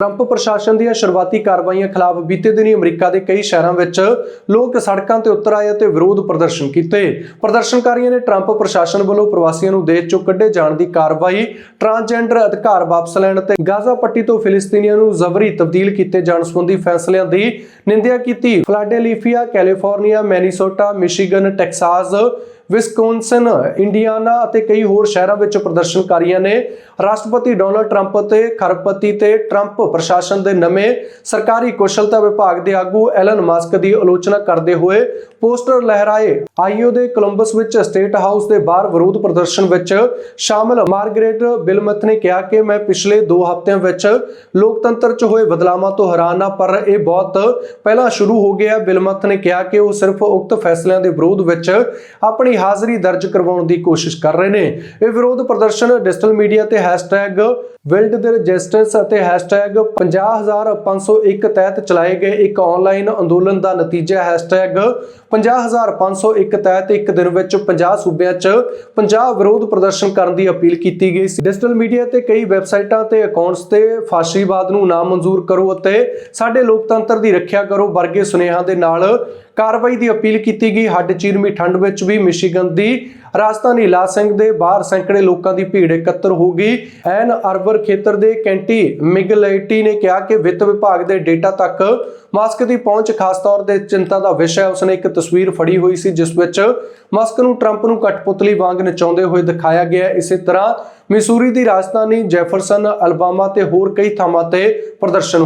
Trump ਪ੍ਰਸ਼ਾਸਨ ਦੀਆਂ ਸ਼ੁਰੂਆਤੀ ਕਾਰਵਾਈਆਂ ਖਿਲਾਫ ਬੀਤੇ ਦਿਨੀ ਅਮਰੀਕਾ ਦੇ ਕਈ ਸ਼ਹਿਰਾਂ ਵਿੱਚ ਲੋਕ ਸੜਕਾਂ ਤੇ ਉਤਰ ਆਏ ਅਤੇ ਵਿਰੋਧ ਪ੍ਰਦਰਸ਼ਨ ਕੀਤੇ। ਪ੍ਰਦਰਸ਼ਨਕਾਰੀਆਂ ਨੇ ਟਰੰਪ ਪ੍ਰਸ਼ਾਸਨ ਵੱਲੋਂ ਪ੍ਰਵਾਸੀਆਂ ਨੂੰ ਦੇਸ਼ ਚੋਂ ਕੱਢੇ ਜਾਣ ਦੀ ਕਾਰਵਾਈ, ਟਰਾਂਸਜੈਂਡਰ ਅਧਿਕਾਰ ਵਾਪਸ ਲੈਣ ਅਤੇ ਗਾਜ਼ਾ ਪੱਟੀ ਤੋਂ ਫਿਲਿਸਤੀਨੀਆਂ ਨੂੰ ਜ਼ਬਰੀ ਤਬਦੀਲ ਕੀਤੇ ਜਾਣ ਸੰਬੰਧੀ ਫੈਸਲਿਆਂ ਦੀ ਨਿੰਦਿਆ ਕੀਤੀ। Philadelphia, California, Minnesota, Michigan, Texas Wisconsin Indiana ਅਤੇ ਕਈ ਹੋਰ ਸ਼ਹਿਰਾਂ ਵਿੱਚ ਪ੍ਰਦਰਸ਼ਨਕਾਰੀਆਂ ਨੇ ਰਾਸ਼ਟਰਪਤੀ ਡੋਨਲਡ ਟਰੰਪ ਅਤੇ ਖਰਬਪਤੀ ਤੇ ਟਰੰਪ ਪ੍ਰਸ਼ਾਸਨ ਦੇ ਨਵੇਂ ਸਰਕਾਰੀ ਕੁਸ਼ਲਤਾ ਵਿਭਾਗ ਦੇ ਆਗੂ ਐਲਨ ਮਸਕ ਦੀ ਆਲੋਚਨਾ ਕਰਦੇ ਹੋਏ ਪੋਸਟਰ ਲਹਿਰਾਏ। ਆਈਓ ਦੇ ਕੋਲੰਬਸ ਵਿੱਚ ਸਟੇਟ ਹਾਊਸ ਦੇ ਬਾਹਰ ਵਿਰੋਧ ਪ੍ਰਦਰਸ਼ਨ ਵਿੱਚ ਸ਼ਾਮਲ ਮਾਰਗਰੇਟ ਬਿਲਮਥ ਨੇ ਕਿਹਾ ਕਿ ਮੈਂ ਪਿਛਲੇ 2 ਹਫ਼ਤਿਆਂ ਵਿੱਚ ਲੋਕਤੰਤਰ 'ਚ ਹੋਏ ਬਦਲਾਵਾਂ ਤੋਂ ਹੈਰਾਨ ਹਾਂ, ਪਰ ਇਹ ਬਹੁਤ ਪਹਿਲਾਂ ਸ਼ੁਰੂ ਹੋ ਗਿਆ। ਬਿਲਮਥ ਨੇ ਕਿਹਾ ਕਿ ਉਹ ਸਿਰਫ ਉਕਤ ਫੈਸਲਿਆਂ ਦੇ ਵਿਰੋਧ ਵਿੱਚ ਆਪਣੀ ਹਾਜ਼ਰੀ ਦਰਜ ਕਰਵਾਉਣ ਦੀ ਕੋਸ਼ਿਸ਼ ਕਰ ਰਹੇ ਨੇ। ਇਹ ਵਿਰੋਧ ਪ੍ਰਦਰਸ਼ਨ ਡਿਜੀਟਲ ਮੀਡੀਆ ਤੇ ਹੈਸ਼ਟੈਗ ਵਿਲਡ ਦੇ ਰਜਿਸਟੈਂਸ ਅਤੇ 50501 ਤਹਿਤ ਚਲਾਏ ਗਏ ਇੱਕ ਆਨਲਾਈਨ ਅੰਦੋਲਨ ਦਾ ਨਤੀਜਾ 50501 ਤਹਿਤ ਇੱਕ ਦਿਨ ਵਿੱਚ 50 ਸੂਬਿਆਂ 'ਚ 50 ਵਿਰੋਧ ਪ੍ਰਦਰਸ਼ਨ ਕਰਨ ਦੀ ਅਪੀਲ ਕੀਤੀ ਗਈ ਸੀ। ਡਿਜੀਟਲ ਮੀਡੀਆ ਤੇ ਕਈ ਵੈਬਸਾਈਟਾਂ ਤੇ ਅਕਾਊਂਟਸ ਤੇ ਫਾਸ਼ੀਵਾਦ ਨੂੰ ਨਾ ਮਨਜ਼ੂਰ ਕਰੋ ਅਤੇ ਸਾਡੇ ਲੋਕਤੰਤਰ ਦੀ ਰੱਖਿਆ ਕਰੋ ਵਰਗੇ ਸੁਨੇਹਾਂ ਦੇ ਨਾਲ ਕਾਰਵਾਈ ਦੀ ਅਪੀਲ ਕੀਤੀ ਗਈ। ਹੱਡ ਚੀਰਮੀ ਠੰਡ ਵਿੱਚ ਵੀ ਮਿਸ਼ੀਗਨ ਦੀ ਰਾਜਧਾਨੀ ਲਾਸਿੰਗ ਦੇ ਬਾਹਰ ਸੈਂਕੜੇ ਲੋਕਾਂ ਦੀ ਭੀੜ ਇਕੱਤਰ ਹੋ ਗਈ। ਐਨ ਅਰਬਰ ਖੇਤਰ ਦੇ ਕੈਂਟੀ ਮਿਗਲੇਟੀ ਨੇ ਕਿਹਾ ਕਿ ਵਿੱਤ ਵਿਭਾਗ ਦੇ ਡੇਟਾ ਤੱਕ ਮਾਸਕ ਦੀ ਪਹੁੰਚ ਖਾਸ ਤੌਰ ਤੇ ਚਿੰਤਾ ਦਾ ਵਿਸ਼ਾ ਹੈ। ਉਸਨੇ ਇੱਕ ਤਸਵੀਰ ਫੜੀ ਹੋਈ ਸੀ, ਜਿਸ ਵਿੱਚ ਮਾਸਕ ਨੂੰ ਟਰੰਪ ਨੂੰ ਕਠਪੁਤਲੀ ਵਾਂਗ ਨਚਾਉਂਦੇ ਹੋਏ ਦਿਖਾਇਆ ਗਿਆ। ਇਸੇ ਤਰ੍ਹਾਂ ਮਿਸੂਰੀ ਦੀ ਰਾਜਧਾਨੀ ਜੈਫਰਸਨ, ਅਲਬਾਮਾ ਤੇ ਹੋਰ ਕਈ ਥਾਵਾਂ ਤੇ ਪ੍ਰਦਰਸ਼ਨ